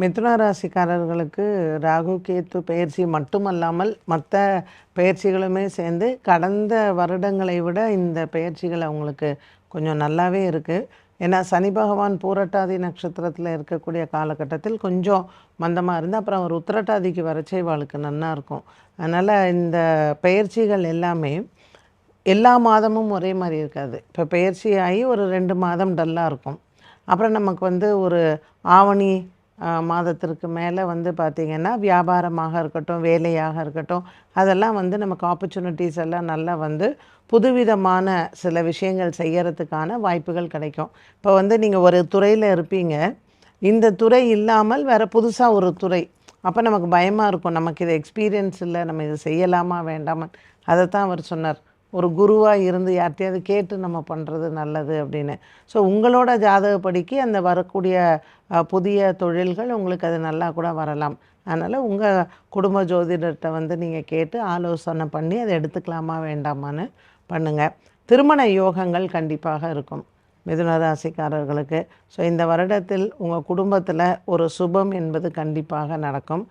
மிதுன ராசிக்காரர்களுக்கு ராகு கேத்து பயிற்சி மட்டுமல்லாமல் மற்ற பயிற்சிகளுமே சேர்ந்து கடந்த வருடங்களை விட இந்த பயிற்சிகள் அவங்களுக்கு கொஞ்சம் நல்லாவே இருக்குது ஏன்னா சனி பகவான் பூரட்டாதி நட்சத்திரத்தில் இருக்கக்கூடிய காலகட்டத்தில் கொஞ்சம் மந்தமாக இருந்து அப்புறம் அவர் உத்திரட்டாதிக்கு வரச்சே இவாளுக்கு நன்னா இருக்கும். அதனால் இந்த பயிற்சிகள் எல்லாமே எல்லா மாதமும் ஒரே மாதிரி இருக்காது. இப்போ பயிற்சி ஆகி ஒரு ரெண்டு மாதம் டல்லாக இருக்கும். அப்புறம் நமக்கு வந்து ஒரு ஆவணி மாதத்திற்கு மேலே வந்து பார்த்திங்கன்னா வியாபாரமாக இருக்கட்டும் வேலையாக இருக்கட்டும் அதெல்லாம் வந்து நமக்கு ஆப்பர்ச்சுனிட்டிஸ் எல்லாம் நல்லா வந்து புதுவிதமான சில விஷயங்கள் செய்யறதுக்கான வாய்ப்புகள் கிடைக்கும். இப்போ வந்து நீங்கள் ஒரு துறையில் இருப்பீங்க. இந்த துறை இல்லாமல் வேறு புதுசாக ஒரு துறை. அப்போ நமக்கு பயமாக இருக்கும். நமக்கு இது எக்ஸ்பீரியன்ஸ் இல்லை. நம்ம இது செய்யலாமா வேண்டாமா அதை தான் அவர் சொன்னார். ஒரு குருவாக இருந்து யார்கிட்டையாவது கேட்டு நம்ம பண்ணுறது நல்லது அப்படின்னு. ஸோ உங்களோட ஜாதகப்படிக்கு அந்த வரக்கூடிய புதிய தொழில்கள் உங்களுக்கு அது நல்லா கூட வரலாம். அதனால் உங்கள் குடும்ப ஜோதிடர்கிட்ட வந்து நீங்கள் கேட்டு ஆலோசனை பண்ணி அதை எடுத்துக்கலாமா வேண்டாமான்னு பண்ணுங்கள் திருமண யோகங்கள் கண்டிப்பாக இருக்கும். மிதுன ராசிக்காரர்களுக்கு. ஸோ இந்த வருடத்தில் உங்கள் குடும்பத்தில் ஒரு சுபம் என்பது கண்டிப்பாக நடக்கும்.